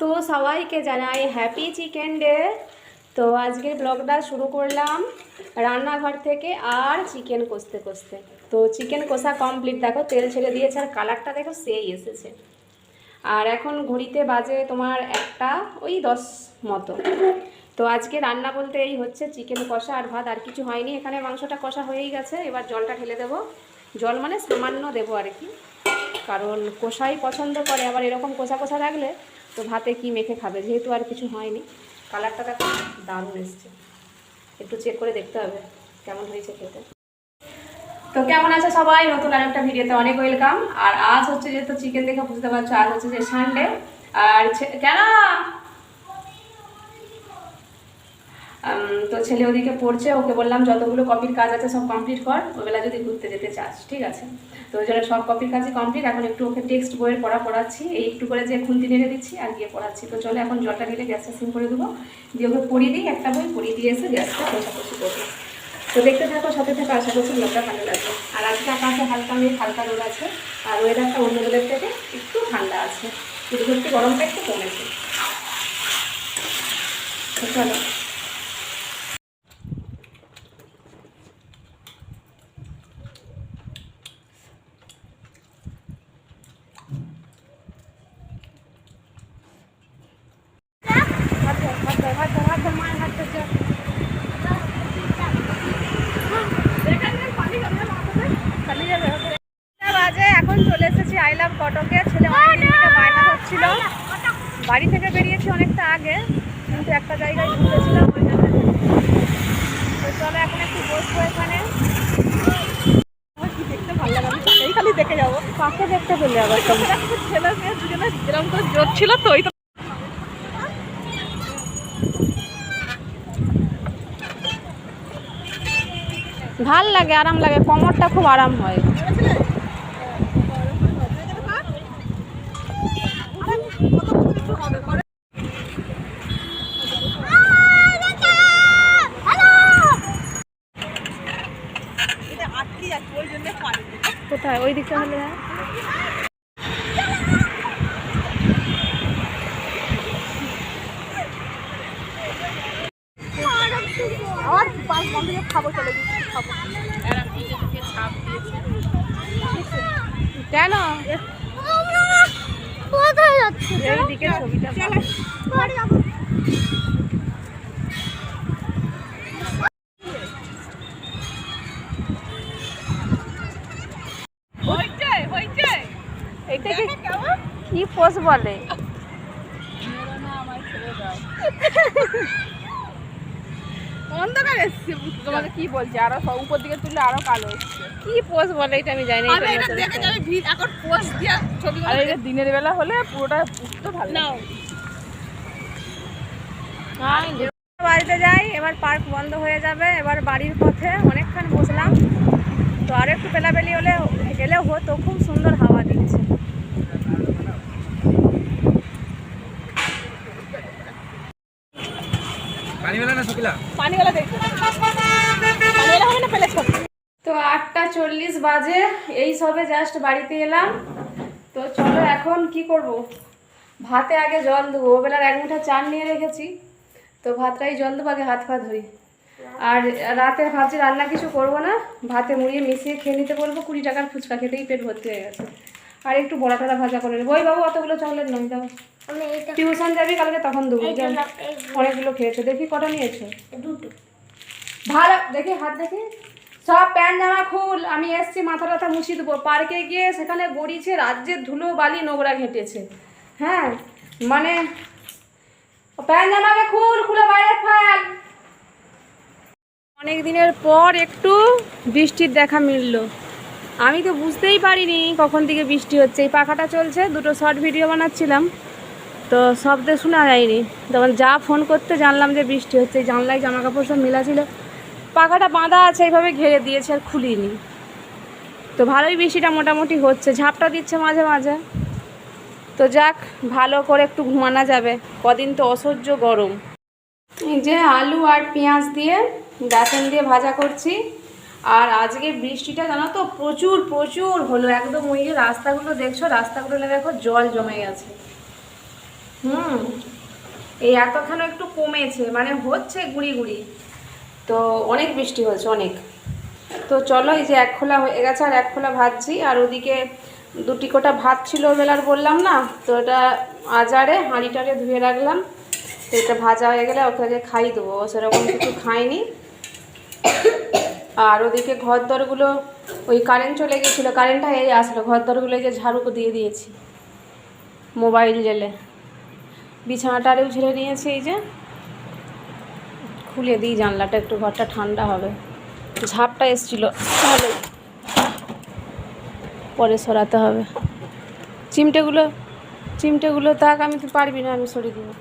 তো সবাইকে জানাই হ্যাপি চিকেন ডে তো আজকের ব্লগটা শুরু করলাম রান্নাঘর থেকে আর চিকেন কষতে কষতে। তো চিকেন কষা কমপ্লিট দেখো, তেল ছেড়ে দিয়েছে আর কালারটা দেখো সেই এসেছে। আর এখন ঘড়িতে বাজে তোমার একটা ওই দশ মতো। তো আজকে রান্না বলতে এই হচ্ছে চিকেন কষা আর ভাত, আর কিছু হয়নি। এখানে মাংসটা কষা হয়েই গেছে। এবার জলটা ঢেলে দেবো। জল মানে সামান্য দেবো আর কি। কারণ কষাই পছন্দ করে। আবার এরকম কষা কষা রাখলে তো ভাতে কি মেখে খাবে? যেহেতু আর কিছু হয়নি। কালারটা দেখো, দারুণ এসছে। একটু চেক করে দেখতে হবে কেমন হয়েছে খেতে। তো কেমন আছে সবাই? নতুন আর একটা ভিডিওতে অনেক ওয়েলকাম। আর আজ হচ্ছে যেহেতু চিকেন দেখে বুঝতে পারছ, আর হচ্ছে যে সানডে আর কেন? তো ছেলে ওদিকে পড়ছে, ওকে বললাম যতগুলো কপির কাজ আছে সব কমপ্লিট কর, ওবেলা যদি ঘুরতে যেতে চাস, ঠিক আছে? তো ওই জন্য সব কপির কাজই কমপ্লিট এখন একটু ওকে টেক্সট বইয়ের পড়া পড়াচ্ছি, এই একটু করে যে খুন্তি নেড়ে দিচ্ছি আর গিয়ে পড়াচ্ছি। তো চলে এখন জলটা ঢেলে গ্যাসটা সিম করে দেবো, দিয়ে ওকে পড়িয়ে দিই, একটা বই পড়িয়ে দিয়ে এসে গ্যাসটা কষাকষি করব। তো দেখতে থাকো, সাথে থেকে, আশা করছি ব্লগটা ভালো লাগবে। আর আজকে আকাশে হালকা মেঘ, হালকা রোদ আছে, আর ওয়েদারটা অন্য রোদের থেকে একটু ঠান্ডা আছে। কিন্তু একটু গরমটা একটু কমেছে। চলো হাত ধর হাত ধর হাত ধর হাত ধর মায়ের হাত ধর যা। চারটা বাজে এখন লাভ কটকে ছেলে অনেকদিন থেকে বায়না হচ্ছিল বাড়ি থেকে বেরিয়েছি অনেকটা আগে কিন্তু একটা জায়গায় ঘুরেছিলাম তো চলো এখন একটু বসবো এখানে। দেখতে ভালো লাগে আমি খালি দেখে যাব। কাকে দেখতে পেলে আবার ছেলে মেয়ে দুজনে যেরকম করে জোর ছিল তো। ওই ভালো লাগে আরাম লাগে কোমরটা খুব আরাম হয়। কোথায় ওই দিকটা হলে খাব কেন? কোথায় যাচ্ছে? ছবিটা এইটাকে কি পোষ বলে? অন্ধকার এসছে তোমাকে কি বলছি? আরও সব উপর দিকে তুললে আরও কালো এসছে কি বলে এটা আমি জানি আমি এটা দেখে যাবে ভিড়। এখন পোস্ট দিয়া ছবি আর এটা দিনের বেলা হলে পুরোটা পুরো ভালো নাও। বাড়িতে যাই। এবার পার্ক বন্ধ হয়ে যাবে। এবার বাড়ির পথে অনেকক্ষণ বসলাম। তো আর একটু পেলাবেলি হলে গেলেও হতো। খুব সুন্দর হাওয়া দিচ্ছে পানিবেলা না শুকিলা পানিওয়ালা দেখো পানিওয়ালা হবে না পেলে ছোট তো আটটা চল্লিশ বাজে এই সবে জাস্ট বাড়িতে এলাম। তো চলো এখন কি করব? ভাতে আগে জল দেবো। ওবেলার এক মুঠা চাল নিয়ে রেখেছি। তো ভাতটাই জল দেবো আগে হাত পা ধুই। আর রাতে ভাবছি রান্না কিছু করব না। ভাতে মুড়িয়ে মিশিয়ে খেয়ে নিতে বলব। কুড়ি টাকার ফুচকা খেতেই পেট ভর্তি হয়ে গেছে। আর একটু বড়া টড়া ভাজা করে নেব। ওই বাবু অতগুলো চকলেট নয় দাও। টিউশন যাবি কালকে তখন দেবো। অনেকগুলো খেয়েছো। দেখি কটা নিয়েছো। দুটো। ভালো দেখি হাত দেখি। সব প্যান্ট জামা খুল, আমি এসছি, মাথা টাথা মুছিয়ে দেবো। পার্কে গিয়ে সেখানে গড়িয়েছে রাজ্যের ধুলো বালি নোংরা ঘেটেছে। হ্যাঁ মানে প্যান্ট জামাকে খুল, খুলে বাইরে ফেল। অনেক দিনের পর একটু বৃষ্টির দেখা মিললো। আমি তো বুঝতেই পারিনি কখন থেকে বৃষ্টি হচ্ছে। এই পাখাটা চলছে, দুটো শর্ট ভিডিও বানাচ্ছিলাম। তো শব্দ শোনা যায়নি। তখন যা ফোন করতে জানলাম যে বৃষ্টি হচ্ছে জানলায় জামা কাপড় সব মেলা ছিল। পাখাটা বাঁধা আছে, এইভাবে ঘিরে দিয়েছে আর খুলিনি। তো ভালোই বৃষ্টিটা মোটামুটি হচ্ছে, ঝাপটা দিচ্ছে মাঝে মাঝে। তো যাক, ভালো করে একটু ঘুমানো যাবে। কদিন তো অসহ্য গরম। এই যে আলু আর পেঁয়াজ দিয়ে বেসন দিয়ে ভাজা করছি, আর আজকে বৃষ্টিটা জানো তো প্রচুর প্রচুর হলো। একদম ওই যে রাস্তাগুলো দেখছ রাস্তাগুলো দেখো জল জমে গেছে। হুম, এই এতখানে একটু কমেছে মানে হচ্ছে গুড়ি গুড়ি। তো অনেক বৃষ্টি হয়েছে, অনেক। তো চলো, এই যে এক খোলা হয়ে গেছে আর এক খোলা ভাজছি। আর ওদিকে দুটি কোটা ভাত ছিল বেলার বললাম না, তো এটা আজারে হাঁড়িটারে ধুয়ে রাখলাম। তো এটা ভাজা হয়ে গেলে ওকে আগে খাই দেবো সেরকম কিছু খাইনি আর ওদিকে ঘর দরগুলো ওই কারেন্ট চলে গেছিল কারেন্টটা এই আসলো ঘর দরগুলো যে ঝাড়ু দিয়ে দিয়েছি। মোবাইল জেলে। বিছানাটারেও ঝেড়ে নিয়েছি এই যে। খুলে দিই জানলাটা একটু ঘরটা ঠান্ডা হবে। ঝাপটা এসছিল। তাহলে পরে সরাতে হবে। চিমটেগুলো চিমটেগুলো তাক আমি তো পারবি না আমি সরিয়ে দেবো।